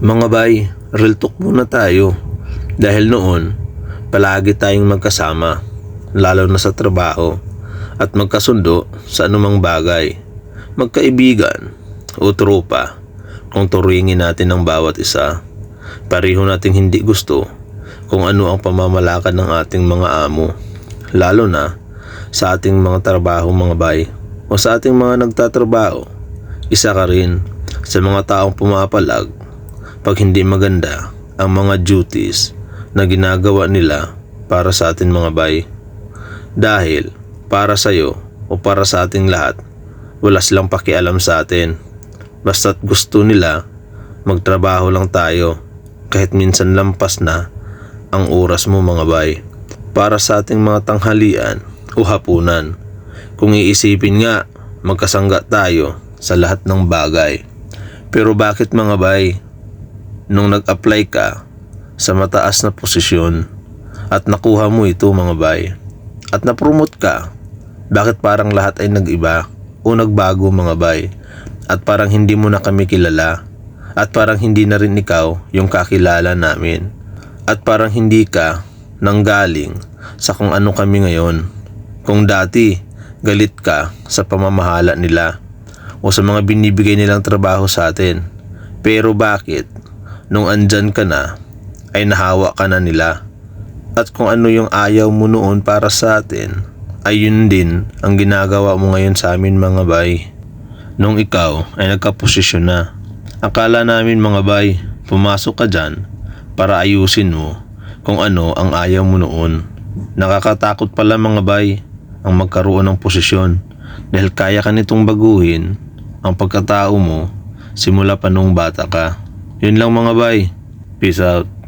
Mga bay, real talk muna tayo. Dahil noon, palagi tayong magkasama, lalo na sa trabaho, at magkasundo sa anumang bagay. Magkaibigan o tropa kung turingin natin ang bawat isa. Pareho nating hindi gusto kung ano ang pamamalakad ng ating mga amo, lalo na sa ating mga trabaho mga bay o sa ating mga nagtatrabaho. Isa ka rin sa mga taong pumapalag pag hindi maganda ang mga duties na ginagawa nila para sa atin mga bay. Dahil para sa iyo o para sa ating lahat, wala silang pakialam sa atin. Basta't gusto nila, magtrabaho lang tayo kahit minsan lampas na ang oras mo mga bay para sa ating mga tanghalian o hapunan. Kung iisipin nga, magkasangga tayo sa lahat ng bagay. Pero bakit mga bay, nung nag-apply ka sa mataas na posisyon at nakuha mo ito mga bay at na-promote ka, bakit parang lahat ay nag-iba o nagbago mga bay at parang hindi mo na kami kilala at parang hindi na rin ikaw yung kakilala namin at parang hindi ka nanggaling sa kung ano kami ngayon. Kung dati galit ka sa pamamahala nila o sa mga binibigay nilang trabaho sa atin. Pero bakit nung andyan ka na ay nahawa ka na nila? At kung ano yung ayaw mo noon para sa atin ay yun din ang ginagawa mo ngayon sa amin mga bay. Nung ikaw ay nagkaposisyon na. Akala namin mga bay, pumasok ka dyan para ayusin mo kung ano ang ayaw mo noon. Nakakatakot pala mga bay ang magkaroon ng posisyon dahil kaya ka nitong baguhin ang pagkatao mo simula pa nung bata ka. Yun lang mga bay. Peace out.